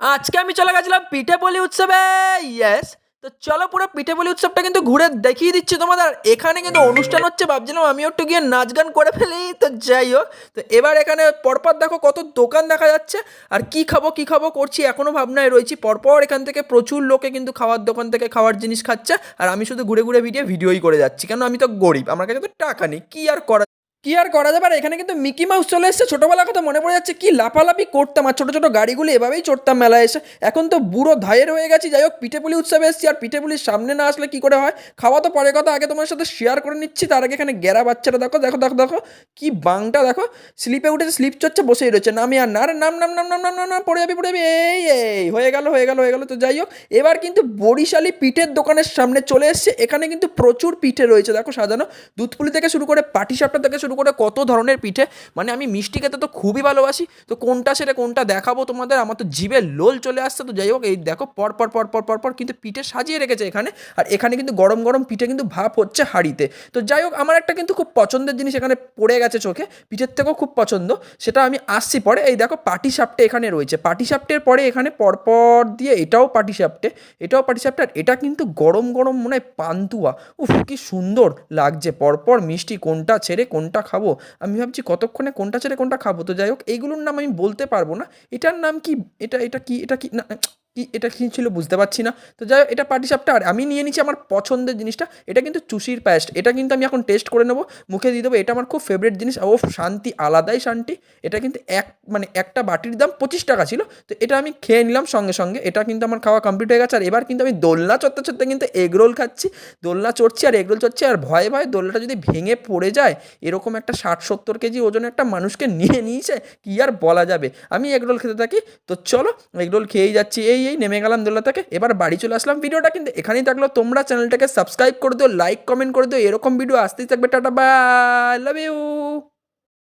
আজকে আমি চলে গেছিলাম পিঠে বলি উৎসবে। ইয়েস তো চলো পুরো পিঠে বলি উৎসবটা কিন্তু ঘুরে দেখিয়ে দিচ্ছি তোমাদের। এখানে কিন্তু অনুষ্ঠান হচ্ছে, ভাবছিলাম আমিও একটু গিয়ে নাচ গান করে ফেলি, তো যাই হোক। তো এবার এখানে পরপর দেখো কত দোকান দেখা যাচ্ছে, আর কি খাব কি খাব করছি এখনও ভাবনায় রয়েছি। পরপর এখান থেকে প্রচুর লোকে কিন্তু খাওয়ার দোকান থেকে খাওয়ার জিনিস খাচ্ছে, আর আমি শুধু ঘুরে ঘুরে ভিডিও, ভিডিওই করে যাচ্ছি। কেন আমি তো গরিব, আমার কাছে তো টাকা নেই, কী আর করা কি আর করা যাবে? আর এখানে কিন্তু মিকি মাউস চলে এসেছে। ছোটোবেলার কথা মনে পড়ে যাচ্ছে, কি লাফালাফি করতাম আর ছোটো ছোটো গাড়িগুলি এভাবেই চড়তাম মেলায় এসে। এখন তো বুড়ো ধায়ের হয়ে গেছি, যাই হোক, পিঠেপুলি উৎসবে এসেছি আর পিঠেপুলির সামনে না আসলে কি করে হয়? খাওয়া তো পরে কথা, আগে তোমার সাথে শেয়ার করে নিচ্ছি, তার আগে এখানে গেরা বাচ্চাটা দেখো দেখো দেখো দেখো, কি বাংটা দেখো। স্লিপে উঠেছে স্লিপ চড়ছে, বসেই রয়েছে। নামি আর না নাম নাম নাম নাম নাম নাম নাম, পড়ে যাবি পড়ে যাবি, এই এই, হয়ে গেল হয়ে গেল হয়ে গেল। তো যাই হোক, এবার কিন্তু বরিশালি পিঠের দোকানের সামনে চলে এসছে। এখানে কিন্তু প্রচুর পিঠে রয়েছে, দেখো সাজানো। দুধপুলি থেকে শুরু করে পাটিসাপটা থেকে শুরু করে কত ধরনের পিঠে মানে আমি মিষ্টি খেতে তো খুবই ভালোবাসি, তো কোনটা সেটা কোনটা দেখাবো তোমাদের? আমার তো জিভে লোল চলে আসছে, তো যাই হোক, এই দেখো, পর পর পর পর পর পর কিন্তু পিঠে সাজিয়ে রেখেছে এখানে, আর এখানে কিন্তু গরম গরম পিঠে কিন্তু ভাপ হচ্ছে হাঁড়িতে। তো যাই হোক, আমার একটা কিন্তু খুব পছন্দের জিনিস এখানে পড়ে গেছে চোখে, পিঠের থেকেও খুব পছন্দ, সেটা আমি আসছি পরে, এই দেখো পাটি সাপটে এখানে রয়েছে পাটি সাপটের পরে এখানে পরপর দিয়ে এটাও পাটি সাপটে এটাও পাটি সাপটে আর এটা কিন্তু গরম গরম মনে হয় পান্তুয়া, উফ, কি সুন্দর লাগছে, পরপর মিষ্টি কোনটা ছেড়ে কোনটা খাব? আমি ভাবছি কতক্ষণে কোনটা ছেড়ে কোনটা খাব? তো যাই হোক, এইগুলোর নাম আমি বলতে পারব না। এটার নাম কি? এটা এটা কি? এটা কি? না কি এটা কী ছিল বুঝতে পারছি না। তো যাই এটা পাটিসাপটা আর আমি নিয়ে নিচ্ছি আমার পছন্দের জিনিসটা, এটা কিন্তু চুষির পায়েস এটা কিন্তু আমি এখন টেস্ট করে নেব, মুখে দিয়ে দেবো, এটা আমার খুব ফেভারিট জিনিস ও শান্তি, আলাদাই শান্তি, এটা কিন্তু এক মানে একটা বাটির দাম পঁচিশ টাকা ছিল, তো এটা আমি খেয়ে নিলাম সঙ্গে সঙ্গে, এটা কিন্তু আমার খাওয়া কমপ্লিট হয়ে গেছে, আর এবার কিন্তু আমি দোলনা চড়তে চড়তে কিন্তু এগরোল খাচ্ছি, দোলনা চড়ছি আর এগরোল চড়ছি, আর ভয়ে ভয়ে দোলনাটা যদি ভেঙে পড়ে যায়, এরকম একটা ষাট সত্তর কেজি ওজনে একটা মানুষকে নিয়ে নিয়েছে, কি আর বলা যাবে, আমি এগরোল খেতে থাকি, তো চলো এগরোল খেয়েই যাচ্ছি এই এই, নেমে গেলাম দোলা থেকে। এবার বাড়ি চলে আসলাম ভিডিওটা কিন্তু এখানেই থাকল। তোমরা চ্যানেলটাকে সাবস্ক্রাইব করে দিও লাইক কমেন্ট করে দিও। এরকম ভিডিও আসতেই থাকবে। Tata bye love you